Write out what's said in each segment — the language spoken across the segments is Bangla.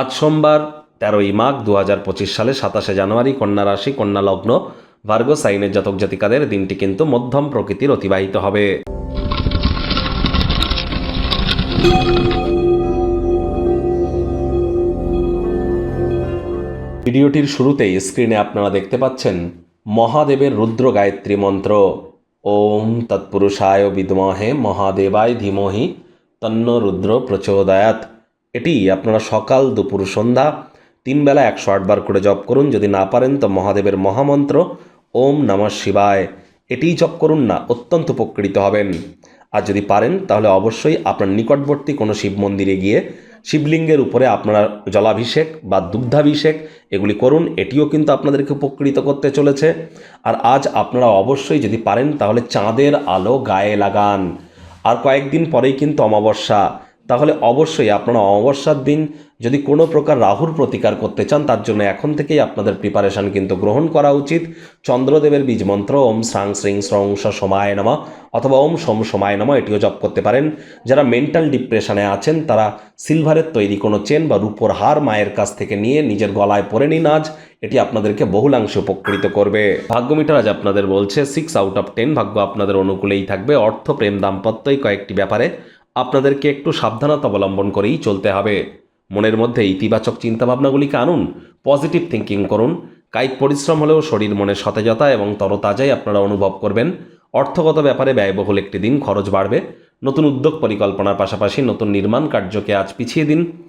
আজ সোমবার, তেরোই মাঘ দু হাজার পঁচিশ সালে সাতাশে জানুয়ারি কন্যা রাশি, কন্যা লগ্ন, ভার্গ সাইনের জাতক জাতিকাদের দিনটি কিন্তু মধ্যম প্রকৃতির অতিবাহিত হবে। ভিডিওটির শুরুতেই স্ক্রিনে আপনারা দেখতে পাচ্ছেন মহাদেবের রুদ্র গায়ত্রী মন্ত্র। ওম তৎপুরুষায় বিদমহে মহাদেবায় ধীমহি তন্ন রুদ্র প্রচোদয়াত এটি আপনারা সকাল দুপুর সন্ধ্যা তিন বেলা একশো আটবার করে জপ করুন। যদি না পারেন, তো মহাদেবের মহামন্ত্র, ওম নমঃ শিবায়। এটিই জপ করুন না, অত্যন্ত উপকৃত হবেন। আর যদি পারেন, তাহলে অবশ্যই আপনার নিকটবর্তী কোনো শিব মন্দিরে গিয়ে শিবলিঙ্গের উপরে আপনারা জলাভিষেক বা দুগ্ধাভিষেক এগুলি করুন। এটিও কিন্তু আপনাদেরকে উপকৃত করতে চলেছে। আর আজ আপনারা অবশ্যই যদি পারেন, তাহলে চাঁদের আলো গায়ে লাগান। আর কয়েকদিন পরেই কিন্তু অমাবস্যা। তাহলে অবশ্যই আপনারা অমাবস্যার দিন যদি কোনো প্রকার রাহুর প্রতিকার করতে চান, তার জন্য এখন থেকেই আপনাদের প্রিপারেশন কিন্তু গ্রহণ করা উচিত। চন্দ্রদেবের বীজ মন্ত্র, ওম শ্রাং শ্রিং শ্রং সমায় নমা অথবা ওম সোম সমায় নমা এটিও জপ করতে পারেন। যারা মেন্টাল ডিপ্রেশনে আছেন, তারা সিলভারের তৈরি কোনো চেন বা রূপোর হার মায়ের কাছ থেকে নিয়ে নিজের গলায় পরে নিন আজ। এটি আপনাদেরকে বহুলাংশে উপকৃত করবে। ভাগ্যমিটার আজ আপনাদের বলছে সিক্স আউট অফ টেন ভাগ্য আপনাদের অনুকূলেই থাকবে। অর্থ প্রেম দাম্পত্য এই কয়েকটি ব্যাপারে আপনাদেরকে একটু সাবধানতা অবলম্বন করেই চলতে হবে। মনের মধ্যে ইতিবাচক চিন্তাভাবনাগুলিকে আনুন পজিটিভ থিঙ্কিং করুন। কায়িক পরিশ্রম হলেও শরীর মনে সতেজতা এবং তরতাজাই আপনারা অনুভব করবেন। অর্থগত ব্যাপারে ব্যয়বহুল একটি দিন, খরচ বাড়বে। নতুন উদ্যোগ পরিকল্পনার পাশাপাশি নতুন নির্মাণ কার্যকে আজ পিছিয়ে দিন।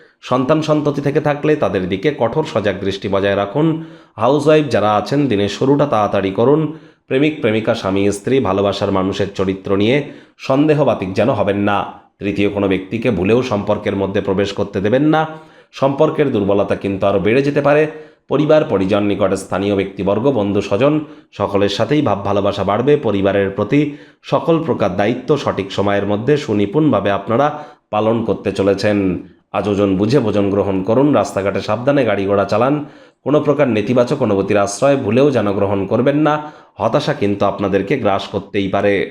সন্তান সন্ততি থেকে থাকলে তাদের দিকে কঠোর সজাগ দৃষ্টি বজায় রাখুন। হাউসওয়াইফ যারা আছেন, দিনের শুরুটা তাড়াতাড়ি করুন। প্রেমিক, প্রেমিকা, স্বামী, স্ত্রী, ভালোবাসার মানুষের চরিত্র নিয়ে সন্দেহবাতিক যেন হবেন না। তৃতীয় কোনো ব্যক্তিকে ভুলেও সম্পর্কের মধ্যে প্রবেশ করতে দেবেন না। সম্পর্কের দুর্বলতা কিন্তু আরও বেড়ে যেতে পারে। পরিবার, পরিজন, নিকটে স্থানীয় ব্যক্তিবর্গ, বন্ধু, স্বজন, সকলের সাথেই ভাব ভালোবাসা বাড়বে। পরিবারের প্রতি সকল প্রকার দায়িত্ব সঠিক সময়ের মধ্যে সুনিপুণভাবে আপনারা পালন করতে চলেছেন। আজ ওজন বুঝে ভোজন গ্রহণ করুন, রাস্তাঘাটে সাবধানে গাড়ি ঘোড়া চালান। কোনো প্রকার নেতিবাচক অনুভূতির আশ্রয় ভুলেও যেন গ্রহণ করবেন না। হতাশা কিন্তু আপনাদেরকে গ্রাস করতেই পারে।